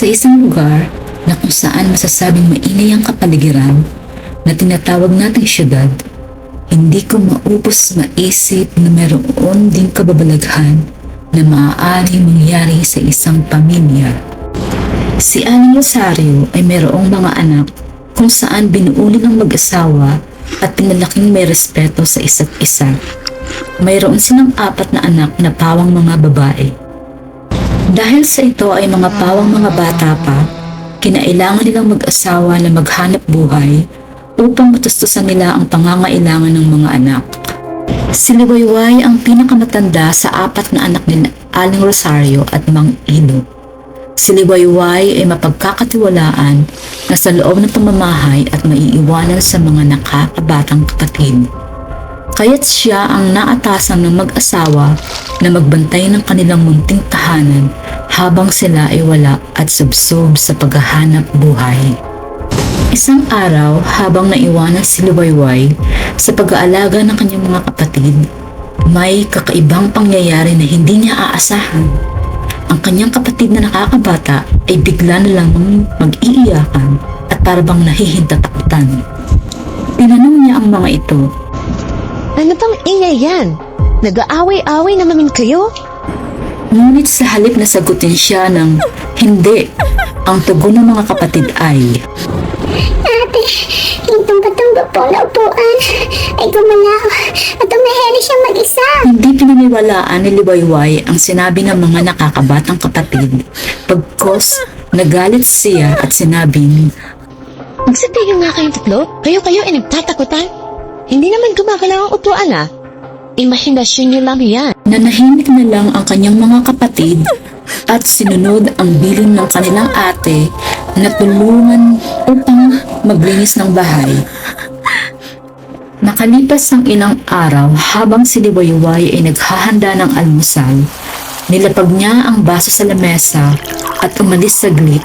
Sa isang lugar na kung saan masasabing mainay ang kapaligiran na tinatawag nating syudad, hindi ko maupos maisip na meron ding kababalaghan na maaari mangyari sa isang pamilya. Si Aling Rosario ay mayroong mga anak kung saan binuuli ng mag-asawa at pinalaking may respeto sa isa't isa. Mayroon silang apat na anak na pawang mga babae. Dahil sa ito ay mga pawang mga bata pa, kinailangan nilang mag-asawa na maghanap buhay upang matustusan nila ang pangangailangan ng mga anak. Si Liwayway ang pinakamatanda sa apat na anak ni Aling Rosario at Mang Ilo. Si Liwayway ay mapagkakatiwalaan na sa loob ng pamamahay at maiiwanan sa mga nakakabatang kapatid. Kaya't siya ang naatasan ng mag-asawa na magbantay ng kanilang munting tahanan habang sila ay wala at subsob sa paghahanap buhay. Isang araw habang naiwanan si Luwayway sa pag-aalaga ng kanyang mga kapatid, may kakaibang pangyayari na hindi niya aasahan. Ang kanyang kapatid na nakakabata ay bigla na lamang mag-iiyakan at parabang nahihintatakutan. Tinanong niya ang mga ito Ano bang ingay yan? Nag-aaway-away na namin kayo? Ngunit sa halip na sagutin siya ng hindi, ang tugon ng mga kapatid ay Ate, yung tumba-tumba po na upuan ay gumalaw at umaheri siya mag-isa. hindi pinaniwalaan ni Liwayway ang sinabi ng mga nakakabatang kapatid. Pagkos, nagalit siya at sinabing, Magsatigil nga kayong tatlo? Kayo-kayo ay nagtatakutan? Hindi naman gumagalaw ang upuan ah. Imahinasyon niyo lang yan. nanahimik na lang ang kanyang mga kapatid at sinunod ang bilin ng kanilang ate na tulungan upang maglinis ng bahay. Nakalipas ang ilang araw habang si Liwayway ay naghahanda ng almusal, nilapag niya ang baso sa lamesa at umalis saglit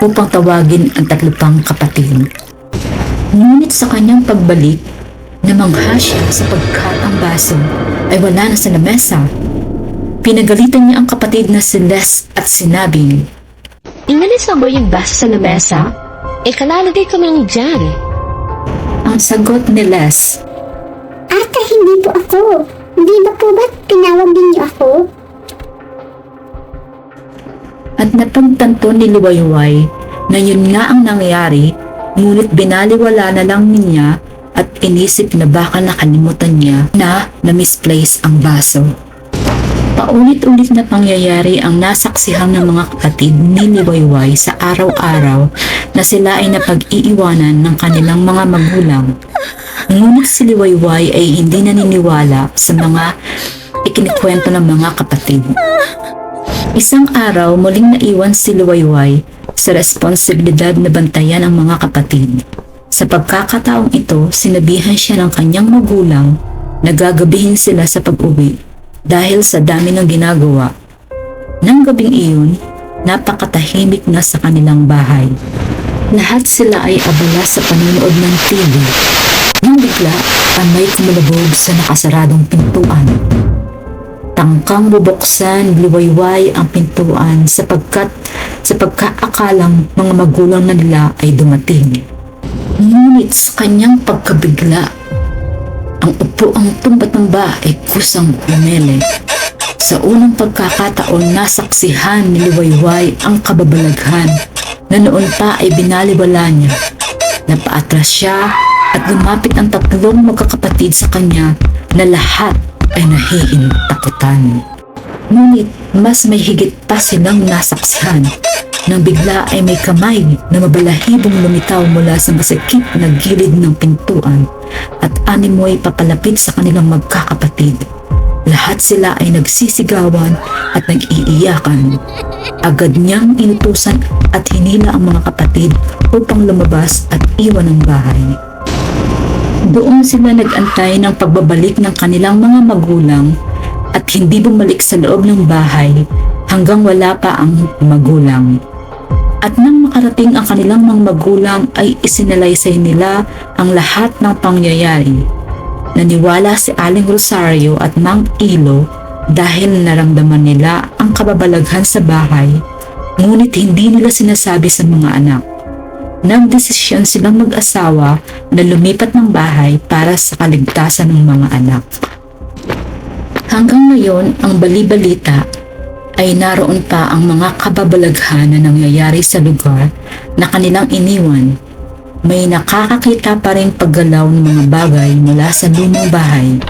upang tawagin ang tatlo pang kapatid. Ngunit sa kanyang pagbalik, namangha siya sapagkat ang baso ay wala na sa lamesa. Pinagalitan niya ang kapatid na si Les at sinabing, Inalis mo ba yung baso sa lamesa? Eh, kalalagay ko lang dyan. ang sagot ni Les, Ate, hindi po ako. Hindi ba po ba tinawag din niyo ako? at napagtanto ni Luwayway na yun nga ang nangyari, ngunit binaliwala na lang niya at inisip na baka nakalimutan niya na na-misplace ang baso. Paulit-ulit na pangyayari ang nasaksihan ng mga kapatid ni Liwayway sa araw-araw na sila ay napag-iiwanan ng kanilang mga magulang. Ngunit si Liwayway ay hindi naniniwala sa mga ikinikwento ng mga kapatid. Isang araw muling naiwan si Luwayway sa responsibilidad na bantayan ang mga kapatid. Sa pagkakataong ito, sinabihan siya ng kanyang magulang na gagabihin sila sa pag-uwi dahil sa dami ng ginagawa. Nang gabing iyon, napakatahimik na sa kanilang bahay. Lahat sila ay abala sa panonood ng TV. Nang bigla, ay may kumalabog sa nakasaradong pintuan. Tangkang bubuksan, liwayway ang pintuan sapagkat sa pagkaakalang mga magulang na nila ay dumating. Ngunit sa kanyang pagkabigla, ang upo ang tumba-tumba ay kusang umele. Sa unang pagkakataon, nasaksihan ni Liwayway ang kababalaghan na noon pa ay binaliwala niya. Napaatras siya at lumapit ang tatlong magkakapatid sa kanya na lahat ay nahihintakutan. Ngunit mas may higit pa silang nasaksihan nang bigla ay may kamay na mabalahibong lumitaw mula sa masakit na gilid ng pintuan at animoy papalapit sa kanilang magkakapatid. Lahat sila ay nagsisigawan at nag-iiyakan. Agad niyang inutusan at hinila ang mga kapatid upang lumabas at iwan ang bahay. Doon sila nag-antay ng pagbabalik ng kanilang mga magulang at hindi bumalik sa loob ng bahay hanggang wala pa ang magulang. At nang makarating ang kanilang mga magulang ay isinalaysay nila ang lahat ng pangyayari. Naniwala si Aling Rosario at Mang Ilo dahil naramdaman nila ang kababalaghan sa bahay Ngunit hindi nila sinasabi sa mga anak. Nagdesisyon silang mag-asawa na lumipat ng bahay para sa kaligtasan ng mga anak. Hanggang ngayon, ang balibalita ay naroon pa ang mga kababalaghan na nangyayari sa lugar na kanilang iniwan. May nakakakita pa rin paggalaw ng mga bagay mula sa lumang bahay.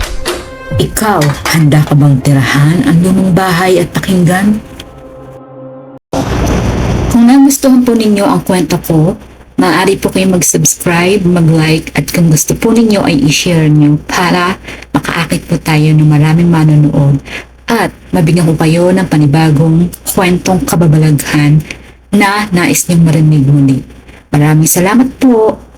Ikaw, handa ka bang tirahan ang lumang bahay at pakinggan? Kung nagustuhan po ninyo ang kwento ko, maaari po kayong mag-subscribe, mag-like, at kung gusto po ninyo ay i-share nyo para makaakit po tayo ng maraming manonood at mabigyan ko kayo ng panibagong kwentong kababalaghan na nais niyong marinig muli. Maraming salamat po!